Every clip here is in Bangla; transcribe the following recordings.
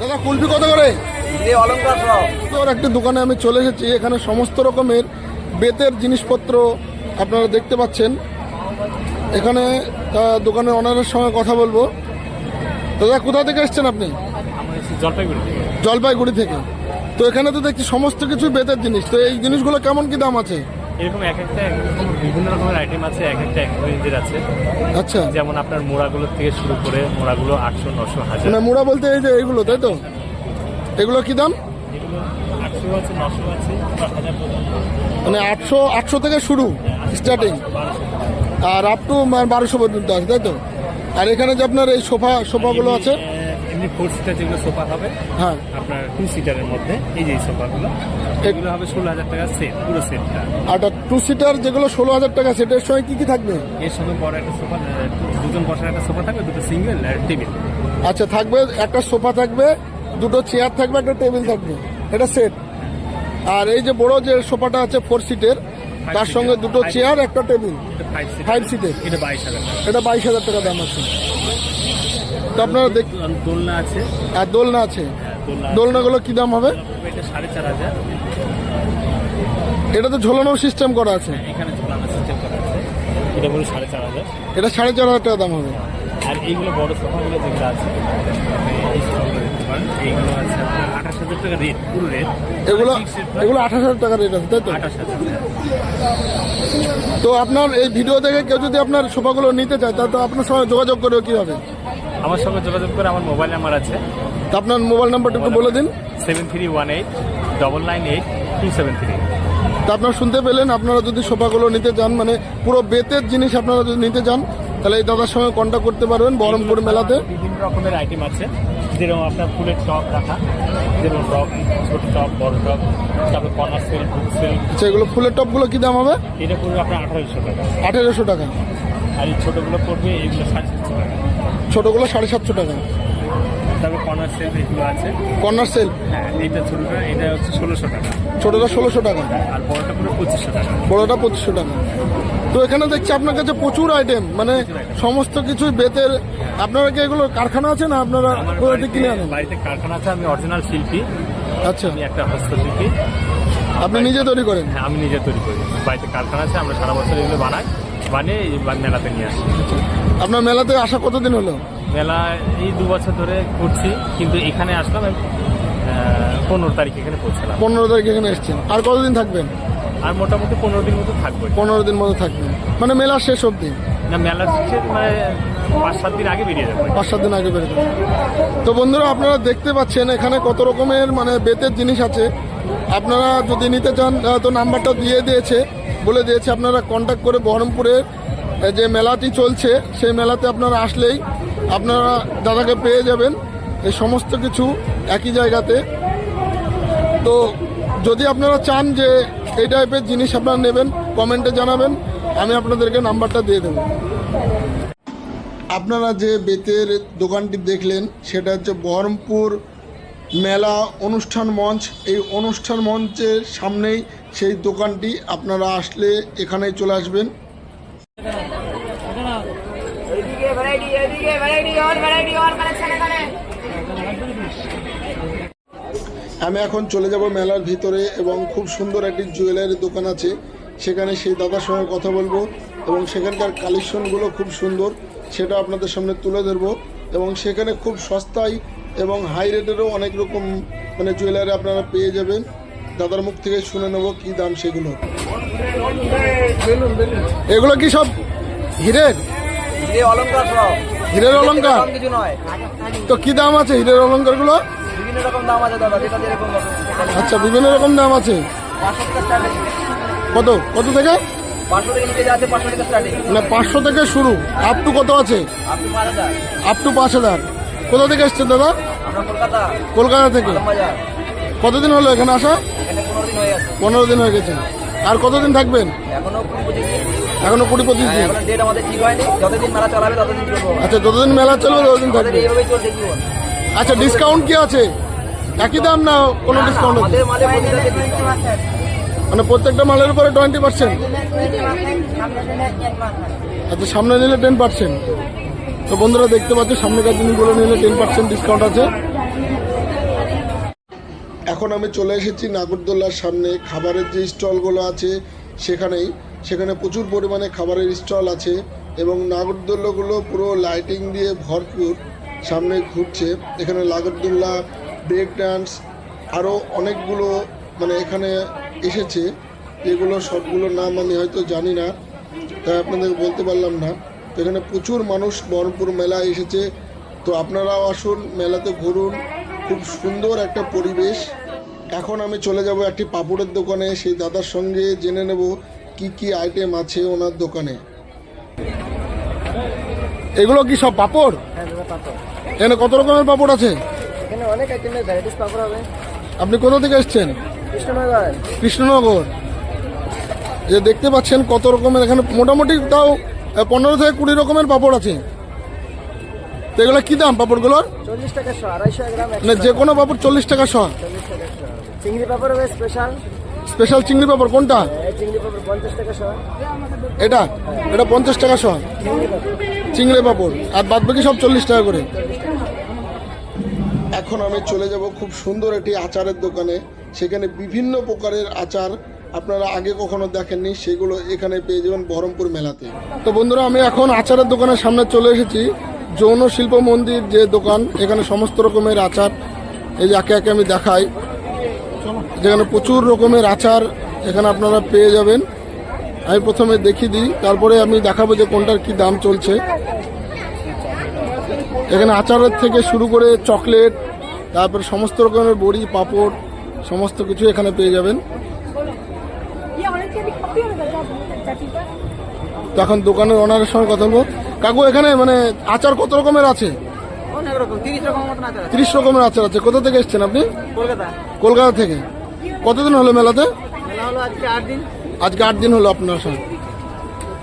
দাদা কুলফি কত করে? অলঙ্কার সব। একটি দোকানে আমি চলে এসেছি এখানে সমস্ত রকমের বেতের জিনিসপত্র আপনারা দেখতে পাচ্ছেন। এখানে দোকানের অনারের সঙ্গে কথা বলব। দাদা কোথা থেকে এসছেন আপনি? জলপাইগুড়ি থেকে। জলপাইগুড়ি থেকে। তো এখানে তো দেখছি সমস্ত কিছু বেতের জিনিস। তো এই জিনিসগুলো কেমন কি দাম আছে? এরকম এক একটা বিভিন্ন রকমের আইটেম আছে এক একটা এক রেঞ্জের আছে। আচ্ছা। যেমন আপনার মোড়াগুলো থেকে শুরু করে মোড়াগুলো আটশো নশো হাজার। মানে মুড়া বলতে এই যে এইগুলো তাই তো? এগুলো কি দাম? আটশো আছে নশো আছে বা হাজার পর্যন্ত। মানে আটশো আটশো থেকে শুরু স্টার্টিং আর আপ টু বারোশো পর্যন্ত আছে তাই তো? আর এখানে যে আপনার এই সোফা সোফাগুলো আছে? এমনি ফোর সিটার যেগুলো সোফা হবে হ্যাঁ। আপনার টু সিটারের মধ্যে এই যে সোফাগুলো এগুলো হবে ষোলো হাজার টাকা সেট পুরো সেটটা আর টু সিটার যেগুলো ষোলো হাজার টাকা সেটার সঙ্গে কি কি থাকবে? এর সঙ্গে বড় একটা সোফা দুজন বসার একটা সোফা থাকবে দুটো সিঙ্গেল আর টেবিল আচ্ছা থাকবে একটা সোফা থাকবে দুটো চেয়ার থাকবে একটা টেবিল থাকবে এটা সেট আর এই যে বড় যে সোফাটা আছে ফোর সিটের তার সঙ্গে দুটো চেয়ার একটা টেবিল ফাইভ সিটের এটা বাইশ হাজার টাকা। এটা বাইশ হাজার টাকা দাম আছে। তো আপনারা দেখ দোলনা আছে। আর দোলনা আছে। হ্যাঁ, দোলনা দোলনাগুলো কি দাম হবে? এটা সাড়ে চার হাজার। এটা তো ঝোলানোর সিস্টেম করা আছে। এখানে ঝোলানো সিস্টেম করা আছে। এটা বলে সাড়ে চার হাজার। এটা সাড়ে চার হাজার টাকা দাম হবে। আর এইগুলো বড় সোফাগুলো যেগুলো আছে আপনি এই সোফাগুলো দেখতে পারেন। এইগুলো আছে আপনার আঠাশ হাজার টাকা রেট পুরো রেট এগুলো এগুলো আঠাশ হাজার টাকা রেট আছে তাই তো? তো আপনার এই ভিডিও দেখে কেউ যদি আপনার সোফাগুলো নিতে চায় তা তো আপনার সঙ্গে যোগাযোগ করবে কীভাবে? আমার সঙ্গে যোগাযোগ করে আমার মোবাইল নাম্বার আছে। তা আপনার মোবাইল নাম্বারটা একটু বলে দিন। Seven three one eight double nine eight two seven three তা আপনারা শুনতে পেলেন আপনারা যদি সোফাগুলো নিতে চান মানে পুরো বেতের জিনিস আপনারা যদি নিতে চান তাহলে এই দাদার সঙ্গে কন্ট্যাক্ট করতে পারবেন বহরমপুর মেলাতে। বিভিন্ন রকমের আইটেম আছে। যেরকম আপনার ফুলের টপ রাখা যেরকম টপ ছোট টপ বড় টপ তারপর কর্নার সেল বুক সেল আচ্ছা এগুলো ফুলের টপগুলো কী দাম হবে? এটা পড়বে আপনার আঠারোশো টাকা। আঠেরোশো টাকা। আর এই ছোটোগুলো পড়বে এইগুলো সাড়ে সাতশো টাকা। ছোটোগুলো সাড়ে সাতশো টাকা। তারপরে কর্নার সেল এগুলো আছে। Corner cell? হ্যাঁ এইটা ছোটোটা এটা হচ্ছে ষোলোশো টাকা। ছোটোটা ষোলোশো টাকা। আর বড়টা পুরো পঁচিশশো টাকা। বড়োটা পঁচিশশো টাকা। তো এখানে দেখছি আপনার কাছে প্রচুর আইটেম মানে সমস্ত কিছুই বেতের। আপনারা কি এগুলো কারখানা আছে না আপনারা আমার কোথা থেকে কিনে আনেন? বাড়িতে কারখানা আছে আমি অরিজিনাল শিল্পী। আচ্ছা। আমি একটা হস্তশিল্পী। আপনি নিজে তৈরি করেন? হ্যাঁ আমি নিজে তৈরি করি। বাড়িতে কারখানা আছে আমরা সারা বছর এগুলো বানাই। বানিয়ে এই মেলাতে নিয়ে আসি। আপনার মেলাতে আসা কতদিন হলো? মেলা এই দু বছর ধরে করছি কিন্তু এখানে আসলাম পনেরো তারিখ এখানে পৌঁছলাম। পনেরো তারিখ এখানে এসছেন। আর কতদিন থাকবেন? আর মোটামুটি পনেরো দিন মতো থাকব পনেরো দিন মতো থাকবেন। মানে মেলা শেষ অবধি? না মেলা শেষে মানে পাঁচ সাত দিন আগে বেরিয়ে যাব। পাঁচ সাত দিন আগে বেরোবেন তো বন্ধুরা আপনারা দেখতে পাচ্ছেন এখানে কত রকমের মানে বেতের জিনিস আছে। আপনারা যদি নিতে চান তো নাম্বারটা দিয়ে দিয়েছে, বলে দিয়েছে আপনারা কন্ট্যাক্ট করে বহরমপুরের যে মেলাটি চলছে, সেই মেলাতে আপনারা আসলেই আপনারা দাদাকে পেয়ে যাবেন। এই সমস্ত কিছু একই জায়গাতে। তো যদি আপনারা চান যে এই টাইপের জিনিস আপনারা নেবেন কমেন্টে জানাবেন, আমি আপনাদেরকে নাম্বারটা দিয়ে দেবো। আপনারা যে বেতের দোকানটি দেখলেন, সেটা হচ্ছে বহরমপুর মেলা অনুষ্ঠান মঞ্চ। এই অনুষ্ঠান মঞ্চের সামনেই সেই দোকানটি। আপনারা আসলে এখানে চলে আসবেন। আমি এখন চলে যাব মেলার ভিতরে এবং খুব সুন্দর একটি জুয়েলারি দোকান আছে। সেখানে সেই দাদার সঙ্গে কথা বলব এবং সেখানকার কালেকশনগুলো খুব সুন্দর। সেটা আপনাদের সামনে তুলে ধরবো এবং সেখানে খুব সস্তায় এবং হাই রেটেরও অনেক রকম মানে জুয়েলারি আপনারা পেয়ে যাবেন। দাদার মুখ থেকে শুনে নেব কি দাম সেগুলো। এগুলো কি সব হিরের? অলঙ্কার হিরের নয়। তো কি দাম আছে হিরের যেরকম হবে আচ্ছা বিভিন্ন রকম দাম আছে। কত? কত থেকে? আছে পাঁচশো থেকে মানে শুরু। আপ টু কত আছে? আপ টু পাঁচ হাজার। কোথা থেকে এসছেন দাদা? কলকাতা। কলকাতা থেকে? কতদিন হলো এখানে আসা? পনেরো দিন হয়ে গেছে। আর কতদিন থাকবেন? এখনও কুড়ি পঁচিশ দিন। চলবো আচ্ছা যতদিন মেলা চলবে ততদিন থাকবে। আচ্ছা ডিসকাউন্ট কি আছে? একই দাম না কোনো ডিসকাউন্ট আছে। মানে প্রত্যেকটা মালের উপরে টোয়েন্টি পার্সেন্ট আচ্ছা সামনে নিলে টেন পার্সেন্ট তো বন্ধুরা দেখতে পাচ্ছ সামনেকার জিনিসগুলো নিলে টেন পার্সেন্ট ডিসকাউন্ট আছে। এখন আমি চলে এসেছি নাগরদোল্লার সামনে। খাবারের যে স্টলগুলো আছে সেখানেই। সেখানে প্রচুর পরিমাণে খাবারের স্টল আছে এবং নাগরদোল্লাগুলো পুরো লাইটিং দিয়ে ভরপুর সামনে ঘুরছে। এখানে নাগরদোল্লা ব্রেক ডান্স আরও অনেকগুলো মানে এখানে এসেছে। এগুলো সবগুলোর নাম আমি হয়তো জানি না, তাই আপনাদের বলতে পারলাম না। এখানে প্রচুর মানুষ বহরমপুর মেলায় এসেছে। তো আপনারাও আসুন মেলাতে ঘুরুন। খুব সুন্দর একটা পরিবেশ। এখন আমি চলে যাব একটি পাপড়ের দোকানে। সেই দাদার সঙ্গে জেনে নেব কি কি আইটেম আছে ওনার দোকানে। এগুলো কি সব পাপড়? হ্যাঁ এখানে কত রকমের পাপড় আছে? এখানে অনেক আইটেমের ভ্যারাইটিস পাপড় হবে। আপনি কোথা থেকে এসছেন? কৃষ্ণনগর। কৃষ্ণনগর। যে দেখতে পাচ্ছেন কত রকমের। এখানে মোটামুটি তাও পনেরো থেকে কুড়ি রকমের পাপড় আছে। তো এগুলো কি দাম পাপড়গুলোর? চল্লিশ টাকা শো আড়াইশো গ্রাম মানে যে কোনো পাপড় চল্লিশ টাকা শ চিংড়ি পাপড় হবে স্পেশাল স্পেশাল চিংড়ি পাপড় কোনটা? চিংড়ি পাপড় পঞ্চাশ টাকা শো এটা? এটা পঞ্চাশ টাকা শ চিংড়ি পাপড়। চিংড়ি পাপড়। আর বাদ বাকি সব চল্লিশ টাকা করে। এখন আমি চলে যাব খুব সুন্দর একটি আচারের দোকানে। সেখানে বিভিন্ন প্রকারের আচার আপনারা আগে কখনো দেখেননি, সেগুলো এখানে পেয়ে যাবেন বহরমপুর মেলাতে। তো বন্ধুরা, আমি এখন আচারের দোকানের সামনে চলে এসেছি। যৌন শিল্প মন্দির যে দোকান, এখানে সমস্ত রকমের আচার এই একে একে আমি দেখাই। যেখানে প্রচুর রকমের আচার এখানে আপনারা পেয়ে যাবেন। আমি প্রথমে দেখিয়ে দিই, তারপরে আমি দেখাবো যে কোনটার কি দাম চলছে। এখানে আচারের থেকে শুরু করে চকলেট, তারপর সমস্ত রকমের বড়ি, পাপড়, সমস্ত কিছু এখানে পেয়ে যাবেন। তো এখন দোকানের ওনারের সঙ্গে কথা বলব। কাকু এখানে মানে আচার কত রকমের আছে? তিরিশ রকমের আচার আছে। কোথা থেকে এসছেন আপনি? কলকাতা। কলকাতা থেকে। কতদিন হলো মেলাতে? আজকে আট দিন। হলো আপনার সঙ্গে।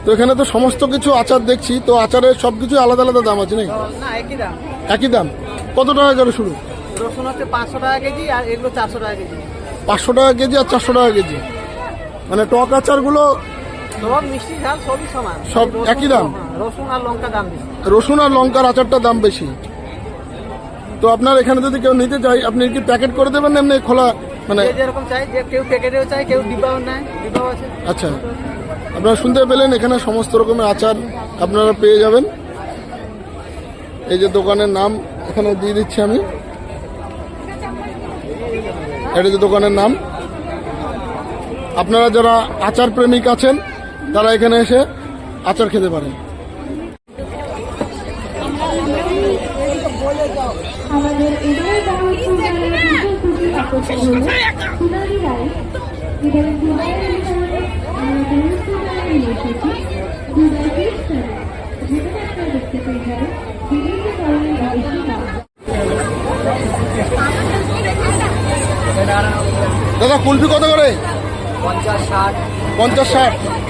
তো এখানে তো সমস্ত কিছু আচার দেখছি তো আচারের সব কিছু আলাদা আলাদা দাম আছে নাকি? না একই দাম। একই দাম। কত টাকা করে শুরু? রসুন হচ্ছে পাঁচশো টাকা কেজি আর এগুলো চারশো টাকা কেজি। পাঁচশো টাকা কেজি আর চারশো টাকা কেজি। মানে টক আচারগুলো সব একই দাম? হ্যাঁ, রসুন আর লঙ্কা দাম রসুন আর লঙ্কার আচারটা দাম বেশি। তো আপনার এখানে যদি কেউ নিতে চাই আপনি কি প্যাকেট করে দেবেন না এমনি খোলা? মানে যেরকম চাই কেউ প্যাকেটেও চাই কেউ ডিব্বাও নেয় ডিব্বাও আছে। আচ্ছা। আপনারা শুনতে পেলেন এখানে সমস্ত রকমের আচার আপনারা পেয়ে যাবেন। এই যে দোকানের নাম এখানে দিয়ে দিচ্ছি আমি। এটা যে দোকানের নাম। আপনারা যারা আচার প্রেমিক আছেন, তারা এখানে এসে আচার খেতে পারেন দাদা, কুলফি কত করে? পঞ্চাশ ষাট। পঞ্চাশ ষাট।